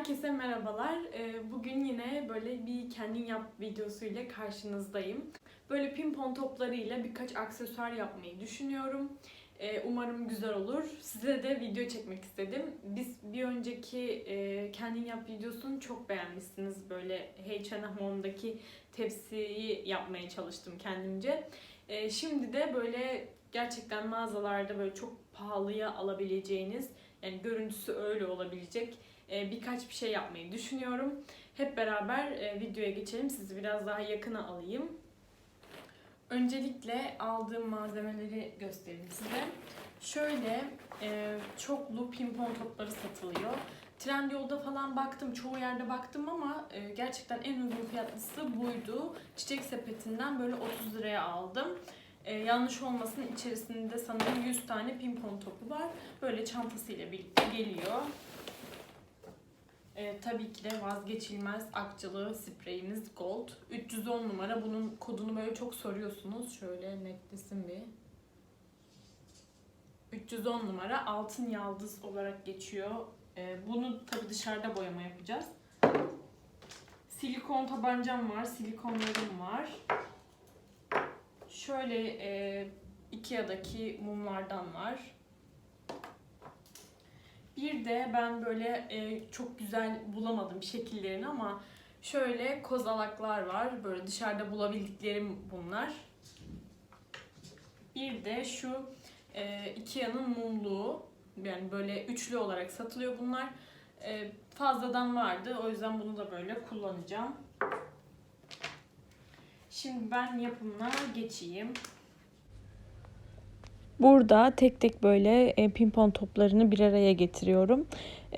Herkese merhabalar. Ee, Bugün yine böyle bir kendin yap videosu ile karşınızdayım. Böyle pimpon toplarıyla birkaç aksesuar yapmayı düşünüyorum. Ee, Umarım güzel olur. Size de video çekmek istedim. Biz bir önceki e, kendin yap videosunu çok beğenmişsiniz. Böyle H&M Home'daki tepsiyi yapmaya çalıştım kendimce. Ee, Şimdi de böyle gerçekten mağazalarda böyle çok pahalıya alabileceğiniz yani görüntüsü öyle olabilecek birkaç bir şey yapmayı düşünüyorum. Hep beraber e, videoya geçelim. Sizi biraz daha yakına alayım. Öncelikle aldığım malzemeleri göstereyim size. Şöyle e, çoklu pimpon topları satılıyor. Trendyol'da falan baktım, çoğu yerde baktım ama e, gerçekten en uygun fiyatlısı buydu. Çiçek sepetinden böyle 30 liraya aldım. E, yanlış olmasın içerisinde sanırım 100 tane pimpon topu var. Böyle çantasıyla birlikte geliyor. Tabii ki de vazgeçilmez akçalı spreyimiz Gold. 310 numara. Bunun kodunu böyle çok soruyorsunuz. Şöyle netlesin bir. 310 numara altın yaldız olarak geçiyor. E, bunu tabii dışarıda boyama yapacağız. Silikon tabancam var. Silikonlarım var. Şöyle e, Ikea'daki mumlardan var. Bir de ben böyle e, çok güzel bulamadım şekillerini ama şöyle kozalaklar var. Böyle dışarıda bulabildiklerim bunlar. Bir de şu e, Ikea'nın mumluğu. Yani böyle üçlü olarak satılıyor bunlar. E, fazladan vardı. O yüzden bunu da böyle kullanacağım. Şimdi ben yapımına geçeyim. Burada tek tek böyle e, pimpon toplarını bir araya getiriyorum.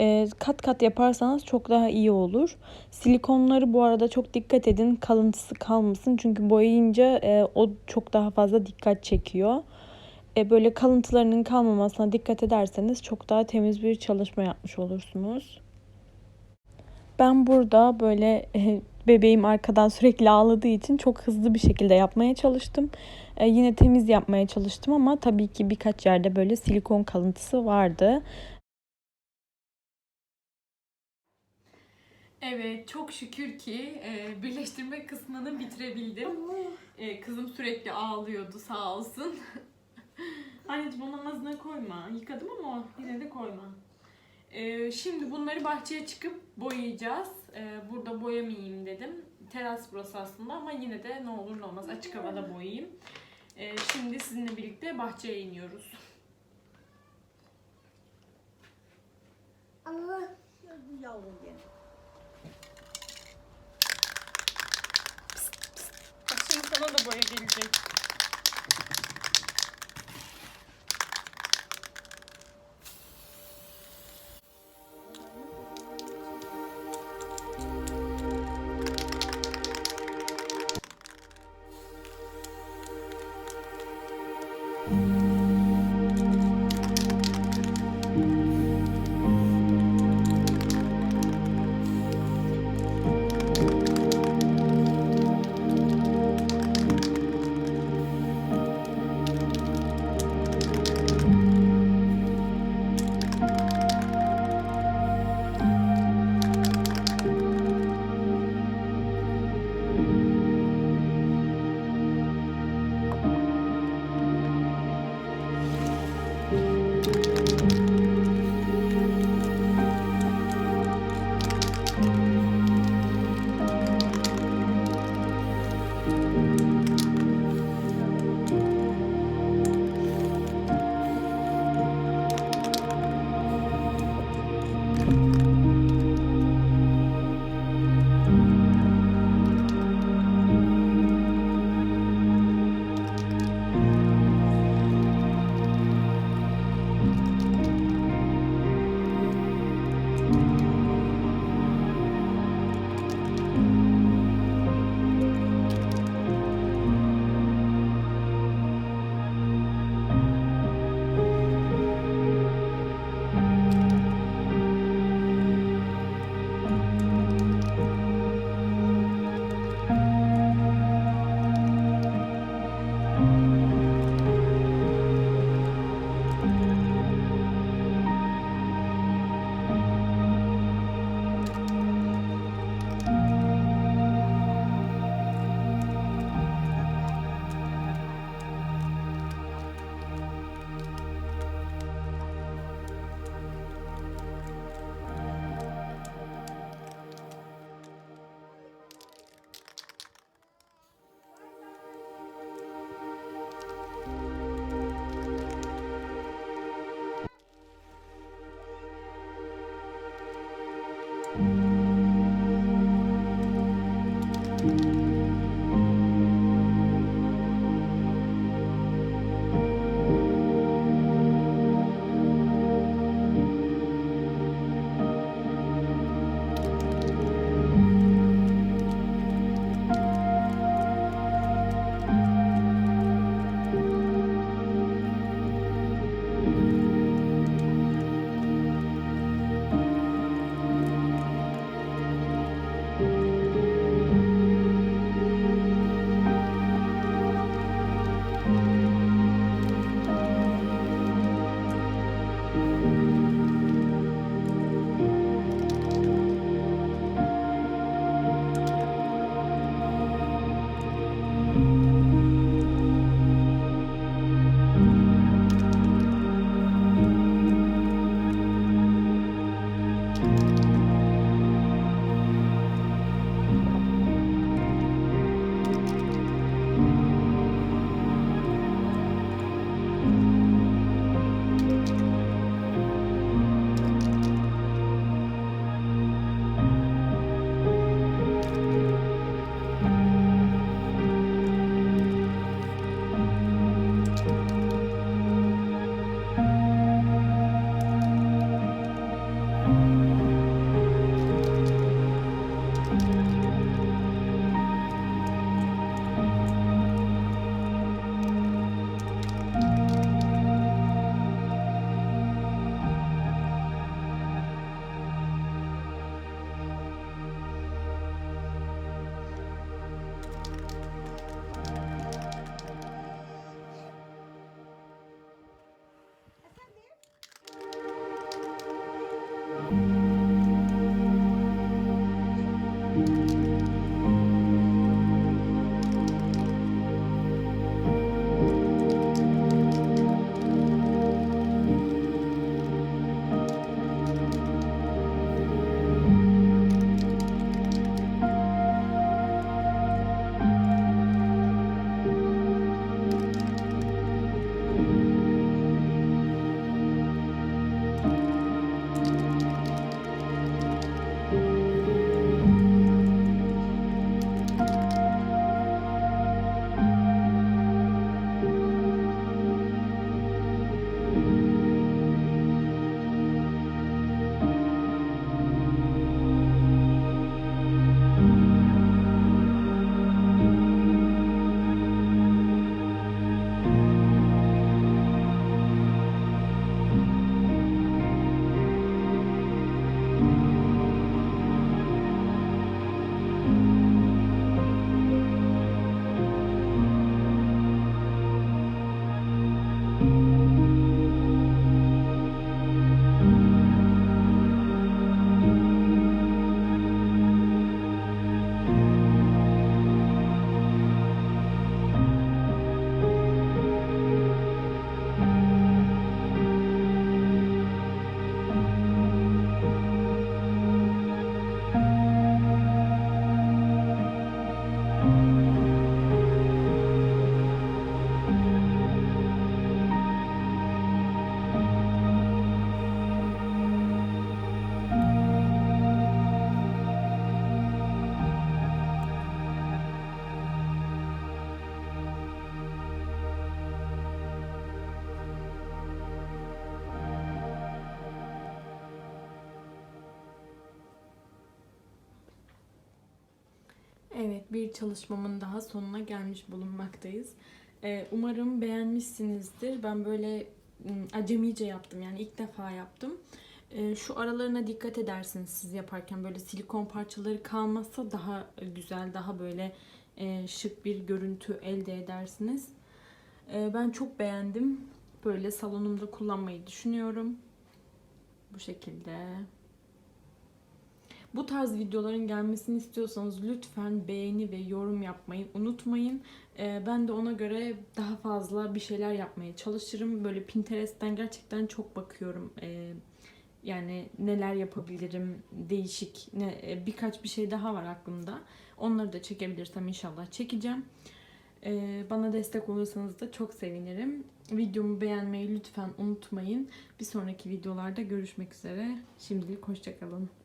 E, kat kat yaparsanız çok daha iyi olur. Silikonları bu arada çok dikkat edin kalıntısı kalmasın. Çünkü boyayınca e, o çok daha fazla dikkat çekiyor. E, böyle kalıntılarının kalmamasına dikkat ederseniz çok daha temiz bir çalışma yapmış olursunuz. Ben burada böyle e, bebeğim arkadan sürekli ağladığı için çok hızlı bir şekilde yapmaya çalıştım. E, yine temiz yapmaya çalıştım ama tabii ki birkaç yerde böyle silikon kalıntısı vardı. Evet, çok şükür ki e, birleştirme kısmını bitirebildim. E, kızım sürekli ağlıyordu sağ olsun. Anneciğim onun ağzına koyma. Yıkadım ama yine de koyma. E, şimdi bunları bahçeye çıkıp boyayacağız. E, burada boyamayayım dedim. Teras burası aslında ama yine de ne olur ne olmaz açık havada boyayayım. E, şimdi sizinle birlikte bahçeye iniyoruz. Allah yavrum benim. Bak şimdi sana da boya gelecek. Evet, bir çalışmamın daha sonuna gelmiş bulunmaktayız. Ee, umarım beğenmişsinizdir. Ben böyle acemice yaptım yani ilk defa yaptım. Ee, şu aralarına dikkat edersiniz siz yaparken böyle silikon parçaları kalmazsa daha güzel, daha böyle e, şık bir görüntü elde edersiniz. Ee, ben çok beğendim. Böyle salonumda kullanmayı düşünüyorum. Bu şekilde. Bu tarz videoların gelmesini istiyorsanız lütfen beğeni ve yorum yapmayı unutmayın. Ee, ben de ona göre daha fazla bir şeyler yapmaya çalışırım. Böyle Pinterest'ten gerçekten çok bakıyorum. Ee, yani neler yapabilirim, değişik, ne, e, birkaç bir şey daha var aklımda. Onları da çekebilirsem inşallah çekeceğim. Ee, bana destek olursanız da çok sevinirim. Videomu beğenmeyi lütfen unutmayın. Bir sonraki videolarda görüşmek üzere. Şimdilik hoşçakalın.